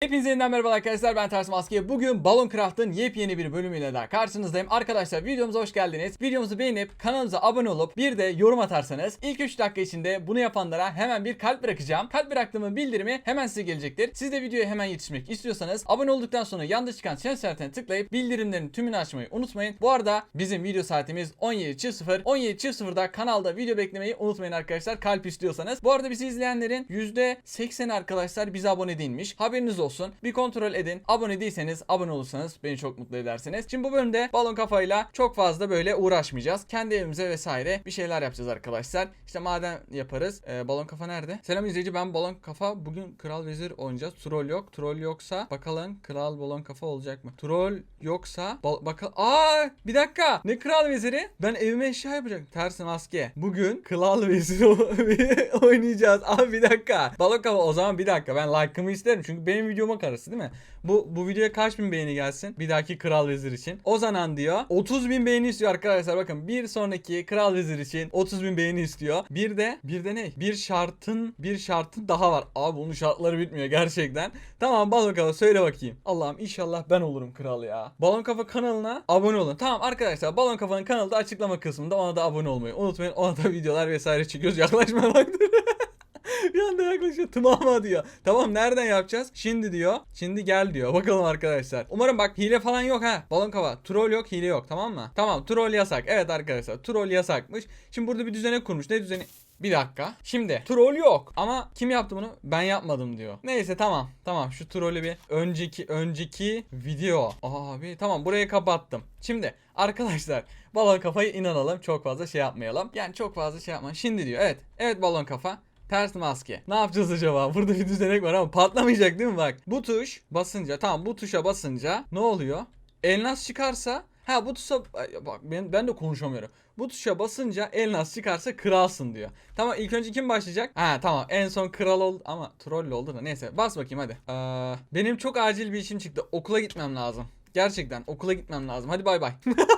Hepinize yeniden merhaba arkadaşlar ben Ters Maske. Bugün Balon Craft'ın yepyeni bir bölümüyle daha karşınızdayım. Arkadaşlar videomuza hoş geldiniz. Videomuzu beğenip kanalımıza abone olup bir de yorum atarsanız ilk 3 dakika içinde bunu yapanlara hemen bir kalp bırakacağım. Kalp bıraktığımın bildirimi hemen size gelecektir. Siz de videoya hemen yetişmek istiyorsanız abone olduktan sonra yanda çıkan çan işaretine tıklayıp bildirimlerin tümünü açmayı unutmayın. Bu arada bizim video saatimiz 17.00. 17.00'da kanalda video beklemeyi unutmayın arkadaşlar kalp istiyorsanız. Bu arada bizi izleyenlerin %80 arkadaşlar bize abone değilmiş. Haberiniz olsun. Bir kontrol edin. Abone değilseniz abone olursanız beni çok mutlu edersiniz. Şimdi bu bölümde balon kafayla çok fazla böyle uğraşmayacağız. Kendi evimize vesaire bir şeyler yapacağız arkadaşlar. İşte maden yaparız. Ee, balon kafa nerede? Selam izleyici ben balon kafa. Bugün kral vezir oynayacağız. Troll yok. Troll yoksa bakalım kral balon kafa olacak mı? Troll yoksa bakalım. Aa bir dakika. Ne kral veziri? Ben evime eşya yapacağım. Tersi maske. Bugün kral vezir oynayacağız. Abi bir dakika. Balon kafa o zaman bir dakika. Ben like'ımı isterim. Çünkü benim videoma karısı değil mi? Bu bu videoya kaç bin beğeni gelsin? Bir dahaki kral vezir için. O zaman diyor 30 bin beğeni istiyor arkadaşlar. Bakın bir sonraki kral vezir için 30 bin beğeni istiyor. Bir de bir de ne? Bir şartın bir şartın daha var. Abi bunun şartları bitmiyor gerçekten. Tamam balon kafa söyle bakayım. Allah'ım inşallah ben olurum kral ya. Balon kafa kanalına abone olun. Tamam arkadaşlar balon kafanın kanalı da açıklama kısmında ona da abone olmayı unutmayın. Ona da videolar vesaire çekiyoruz. Yaklaşma bak. bir anda yaklaşıyor. Tımama diyor. Tamam nereden yapacağız? Şimdi diyor. Şimdi gel diyor. Bakalım arkadaşlar. Umarım bak hile falan yok ha. Balon kafa. Troll yok hile yok tamam mı? Tamam troll yasak. Evet arkadaşlar troll yasakmış. Şimdi burada bir düzene kurmuş. Ne düzeni? Bir dakika. Şimdi troll yok. Ama kim yaptı bunu? Ben yapmadım diyor. Neyse tamam. Tamam şu trolü bir önceki önceki video. Abi tamam burayı kapattım. Şimdi arkadaşlar balon kafayı inanalım. Çok fazla şey yapmayalım. Yani çok fazla şey yapma. Şimdi diyor. Evet. Evet balon kafa. Ters maske. Ne yapacağız acaba? Burada bir düzenek var ama patlamayacak değil mi bak? Bu tuş basınca tamam bu tuşa basınca ne oluyor? Elnas çıkarsa ha bu tuşa bak ben, ben de konuşamıyorum. Bu tuşa basınca elnas çıkarsa kralsın diyor. Tamam ilk önce kim başlayacak? Ha tamam en son kral oldu ama troll oldu da neyse bas bakayım hadi. Ee, benim çok acil bir işim çıktı. Okula gitmem lazım. Gerçekten okula gitmem lazım. Hadi bay bay.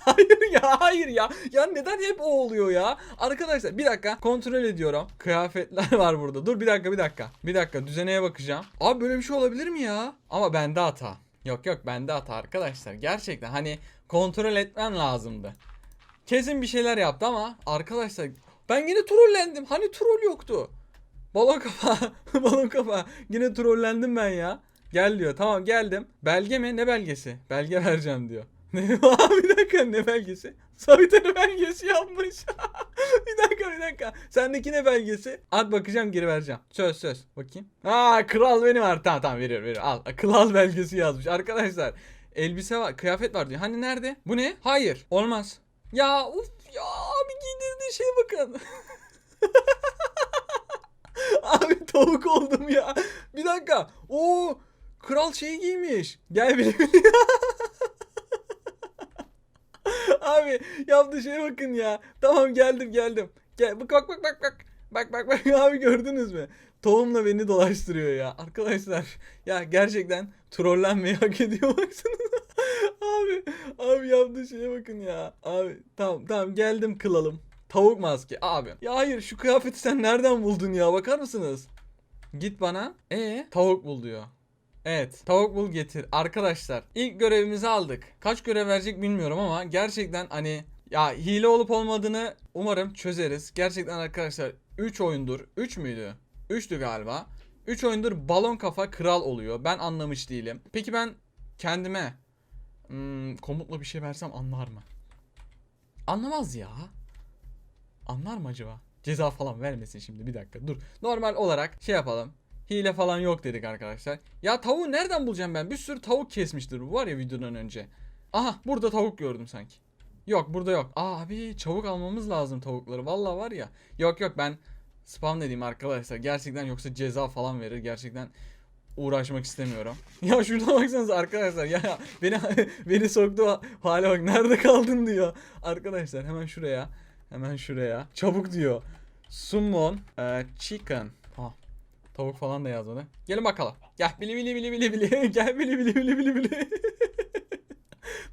Hayır ya hayır ya. Ya neden hep o oluyor ya? Arkadaşlar bir dakika kontrol ediyorum. Kıyafetler var burada. Dur bir dakika bir dakika. Bir dakika düzeneye bakacağım. Abi böyle bir şey olabilir mi ya? Ama bende hata. Yok yok bende hata arkadaşlar. Gerçekten hani kontrol etmem lazımdı. Kesin bir şeyler yaptı ama arkadaşlar ben yine trollendim. Hani troll yoktu. Balon kafa. Balon kafa. Yine trollendim ben ya. Gel diyor. Tamam geldim. Belge mi? Ne belgesi? Belge vereceğim diyor. Ne? Bir dakika ne belgesi? Soytarı belgesi yapmış. bir dakika bir dakika. Sendeki ne belgesi? At bakacağım geri vereceğim. Söz söz. Bakayım. Aa kral benim var. Tamam tamam veriyorum veriyorum. Al. Kral belgesi yazmış. Arkadaşlar elbise var. Kıyafet var diyor. Hani nerede? Bu ne? Hayır. Olmaz. Ya uf ya abi giydirdiği şeye bakın. abi tavuk oldum ya. Bir dakika. Oo kral şey giymiş. Gel bir Abi yaptığı şeye bakın ya. Tamam geldim geldim. Gel bak bak bak bak bak. Bak bak bak abi gördünüz mü? Tohumla beni dolaştırıyor ya. Arkadaşlar ya gerçekten trollenmeyi hak ediyor baksanıza. abi abi yaptığı şeye bakın ya. Abi tamam tamam geldim kılalım. Tavuk maske abi. Ya hayır şu kıyafeti sen nereden buldun ya bakar mısınız? Git bana. E tavuk bul diyor. Evet tavuk bul getir. Arkadaşlar ilk görevimizi aldık. Kaç görev verecek bilmiyorum ama gerçekten hani ya hile olup olmadığını umarım çözeriz. Gerçekten arkadaşlar 3 oyundur. 3 müydü? 3'tü galiba. 3 oyundur balon kafa kral oluyor. Ben anlamış değilim. Peki ben kendime hmm, komutla bir şey versem anlar mı? Anlamaz ya. Anlar mı acaba? Ceza falan vermesin şimdi bir dakika dur. Normal olarak şey yapalım. Hile falan yok dedik arkadaşlar. Ya tavuğu nereden bulacağım ben? Bir sürü tavuk kesmiştir bu var ya videodan önce. Aha burada tavuk gördüm sanki. Yok burada yok. Abi çabuk almamız lazım tavukları. Vallahi var ya. Yok yok ben spam dediğim arkadaşlar. Gerçekten yoksa ceza falan verir. Gerçekten uğraşmak istemiyorum. Ya şurada baksanıza arkadaşlar ya beni beni soktu hale bak nerede kaldın diyor. Arkadaşlar hemen şuraya hemen şuraya çabuk diyor. Summon e, chicken. Tavuk falan da yazmadı. Gelin bakalım. Gel bili bili bili bili bili. Gel bili bili bili bili bili.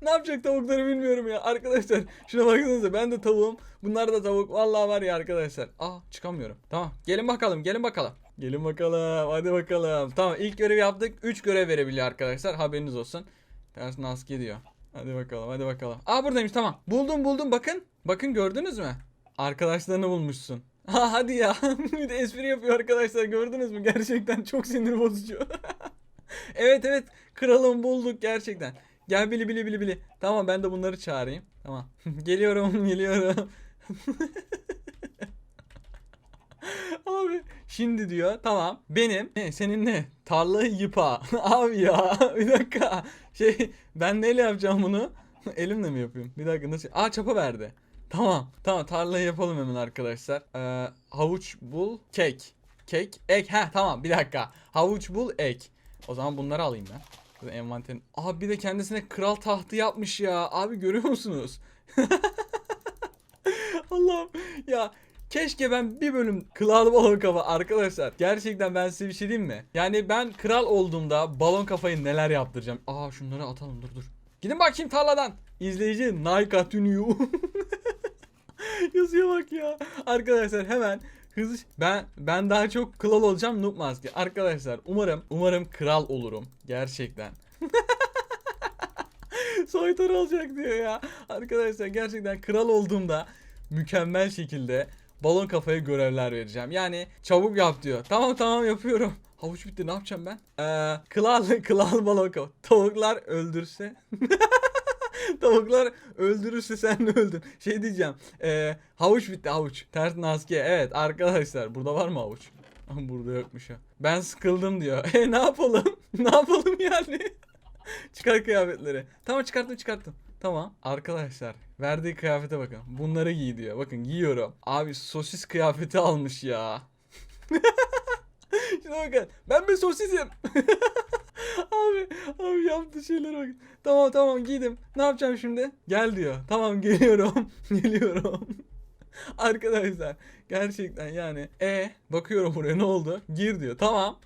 ne yapacak tavukları bilmiyorum ya. Arkadaşlar şuna baksanıza ben de tavuğum. Bunlar da tavuk. Vallahi var ya arkadaşlar. Aa çıkamıyorum. Tamam gelin bakalım gelin bakalım. Gelin bakalım. Hadi bakalım. Tamam ilk görevi yaptık. 3 görev verebiliyor arkadaşlar. Haberiniz olsun. Ters naski diyor. Hadi bakalım hadi bakalım. Aa buradaymış tamam. Buldum buldum bakın. Bakın gördünüz mü? Arkadaşlarını bulmuşsun. Ha hadi ya. bir de espri yapıyor arkadaşlar gördünüz mü? Gerçekten çok sinir bozucu. evet evet kralım bulduk gerçekten. Gel bili bili bili bili. Tamam ben de bunları çağırayım. Tamam. geliyorum geliyorum. Abi şimdi diyor tamam benim ne, senin ne tarlayı yıpa abi ya bir dakika şey ben neyle yapacağım bunu elimle mi yapıyorum bir dakika nasıl aa çapa verdi tamam tamam tarlayı yapalım hemen arkadaşlar ee, havuç bul kek kek ek ha tamam bir dakika havuç bul ek o zaman bunları alayım ben Burada envanterin abi bir de kendisine kral tahtı yapmış ya abi görüyor musunuz Allah'ım ya Keşke ben bir bölüm kral balon kafa arkadaşlar. Gerçekten ben size bir şey diyeyim mi? Yani ben kral olduğumda balon kafayı neler yaptıracağım. Aa şunları atalım dur dur. Gidin bakayım tarladan. İzleyici Nike Atünüyor. Yazıyor bak ya. Arkadaşlar hemen hızlı ben ben daha çok kral olacağım Noob Maske. Arkadaşlar umarım umarım kral olurum gerçekten. Soytar olacak diyor ya. Arkadaşlar gerçekten kral olduğumda mükemmel şekilde balon kafaya görevler vereceğim. Yani çabuk yap diyor. Tamam tamam yapıyorum. Havuç bitti ne yapacağım ben? Ee, kral, kral balon kafa. Tavuklar öldürse. Tavuklar öldürürse sen de öldün. Şey diyeceğim. Ee, havuç bitti havuç. Ters naske. Evet arkadaşlar burada var mı havuç? Burada yokmuş ya. Ben sıkıldım diyor. E ne yapalım? ne yapalım yani? Çıkar kıyafetleri. Tamam çıkarttım çıkarttım. Tamam. Arkadaşlar verdiği kıyafete bakın. Bunları giy diyor. Bakın giyiyorum. Abi sosis kıyafeti almış ya. Şuna bakın. Ben bir sosisim. Abi abi yaptığı şeylere bakın. Tamam tamam giydim. Ne yapacağım şimdi? Gel diyor. Tamam geliyorum. geliyorum. Arkadaşlar gerçekten yani e bakıyorum buraya ne oldu? Gir diyor. Tamam.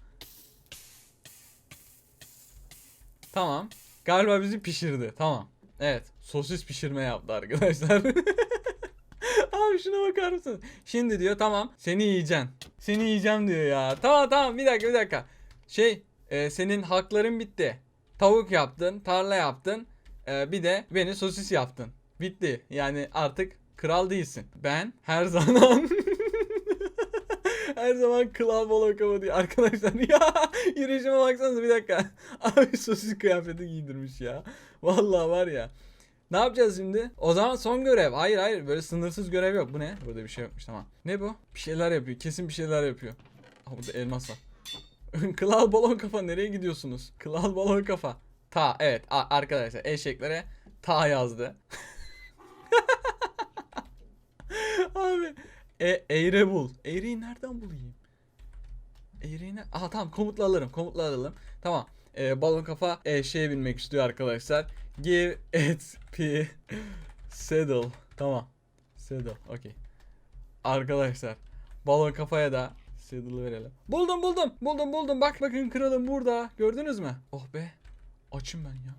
Tamam. Galiba bizi pişirdi. Tamam. Evet. Sosis pişirme yaptı arkadaşlar. Abi şuna bakar mısın? Şimdi diyor tamam seni yiyeceğim. Seni yiyeceğim diyor ya. Tamam tamam bir dakika bir dakika. Şey e, senin hakların bitti. Tavuk yaptın, tarla yaptın. e, bir de beni sosis yaptın. Bitti. Yani artık kral değilsin. Ben her zaman her zaman kral balokama diyor arkadaşlar. Ya yürüyüşüme baksanıza bir dakika. Abi sosis kıyafeti giydirmiş ya. Vallahi var ya. Ne yapacağız şimdi? O zaman son görev. Hayır hayır böyle sınırsız görev yok. Bu ne? Burada bir şey yokmuş tamam. Ne bu? Bir şeyler yapıyor. Kesin bir şeyler yapıyor. Aa, burada elmas var. Kral balon kafa nereye gidiyorsunuz? Kral balon kafa. Ta evet arkadaşlar eşeklere ta yazdı. Abi e eğre bul. Eğreyi nereden bulayım? Eğreyi ne? Aha tamam komutla alırım. Komutla alırım. Tamam. E, balon kafa e, şeye binmek istiyor arkadaşlar. Give it p saddle. Tamam. Saddle. Okey. Arkadaşlar balon kafaya da saddle'ı verelim. Buldum buldum. Buldum buldum. Bak bakın kralım burada. Gördünüz mü? Oh be. Açım ben ya.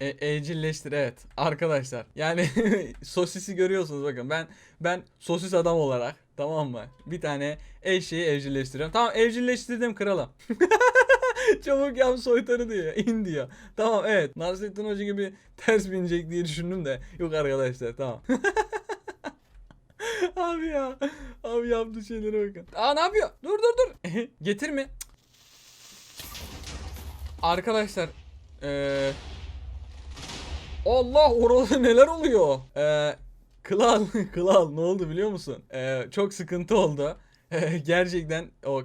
E, evcilleştir evet arkadaşlar yani sosisi görüyorsunuz bakın ben ben sosis adam olarak tamam mı bir tane eşeği evcilleştiriyorum tamam evcilleştirdim kralım çabuk yap soytarı diyor in diyor tamam evet Nasrettin Hoca gibi ters binecek diye düşündüm de yok arkadaşlar tamam abi ya abi yaptığı şeylere bakın aa ne yapıyor dur dur dur getir mi arkadaşlar eee Allah orada neler oluyor? Ee, Klal, Klal ne oldu biliyor musun? Ee, çok sıkıntı oldu. Gerçekten o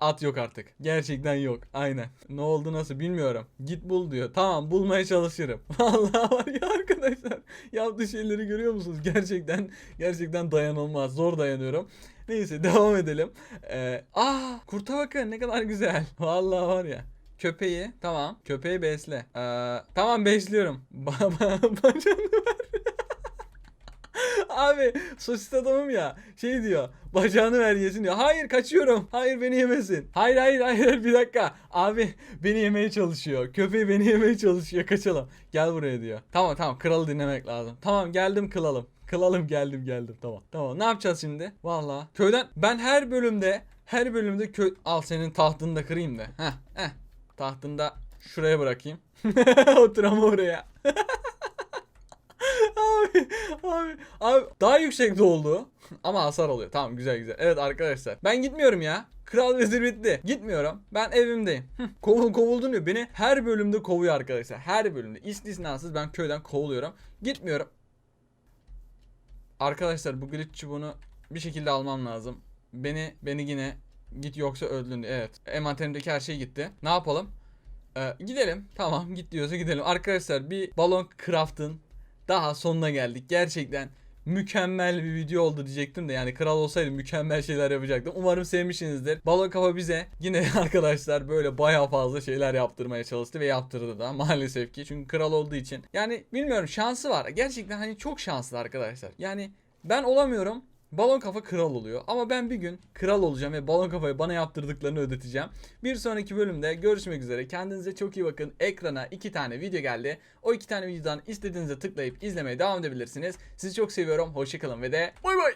at yok artık. Gerçekten yok. Aynen. Ne oldu nasıl bilmiyorum. Git bul diyor. Tamam bulmaya çalışırım. Vallahi var ya arkadaşlar. Yaptığı şeyleri görüyor musunuz? Gerçekten gerçekten dayanılmaz. Zor dayanıyorum. Neyse devam edelim. Ee, ah kurta bakın ne kadar güzel. Vallahi var ya. Köpeği tamam. Köpeği besle. Ee, tamam besliyorum. Bacağını ver. Abi sosis adamım ya şey diyor bacağını ver yesin diyor. Hayır kaçıyorum. Hayır beni yemesin. Hayır hayır hayır bir dakika. Abi beni yemeye çalışıyor. Köpeği beni yemeye çalışıyor. Kaçalım. Gel buraya diyor. Tamam tamam kralı dinlemek lazım. Tamam geldim kralım. Kralım geldim geldim tamam. Tamam ne yapacağız şimdi? Valla köyden ben her bölümde her bölümde kö... Al senin tahtını da kırayım da. Heh, heh. Tahtını da şuraya bırakayım. Otur ama oraya. abi, abi, daha yüksekte oldu. Ama hasar oluyor. Tamam güzel güzel. Evet arkadaşlar. Ben gitmiyorum ya. Kral vezir bitti. Gitmiyorum. Ben evimdeyim. Kovul kovuldun diyor. Beni her bölümde kovuyor arkadaşlar. Her bölümde. İstisnasız ben köyden kovuluyorum. Gitmiyorum. Arkadaşlar bu glitch çubuğunu bir şekilde almam lazım. Beni beni yine git yoksa öldün. Evet. Envanterimdeki her şey gitti. Ne yapalım? Ee, gidelim. Tamam git diyorsa gidelim. Arkadaşlar bir balon craft'ın daha sonuna geldik. Gerçekten mükemmel bir video oldu diyecektim de yani kral olsaydı mükemmel şeyler yapacaktım. Umarım sevmişsinizdir. Balon kafa bize yine arkadaşlar böyle baya fazla şeyler yaptırmaya çalıştı ve yaptırdı da maalesef ki. Çünkü kral olduğu için. Yani bilmiyorum şansı var. Gerçekten hani çok şanslı arkadaşlar. Yani ben olamıyorum. Balon kafa kral oluyor. Ama ben bir gün kral olacağım ve balon kafayı bana yaptırdıklarını ödeteceğim. Bir sonraki bölümde görüşmek üzere. Kendinize çok iyi bakın. Ekrana iki tane video geldi. O iki tane videodan istediğinize tıklayıp izlemeye devam edebilirsiniz. Sizi çok seviyorum. Hoşçakalın ve de bay bay.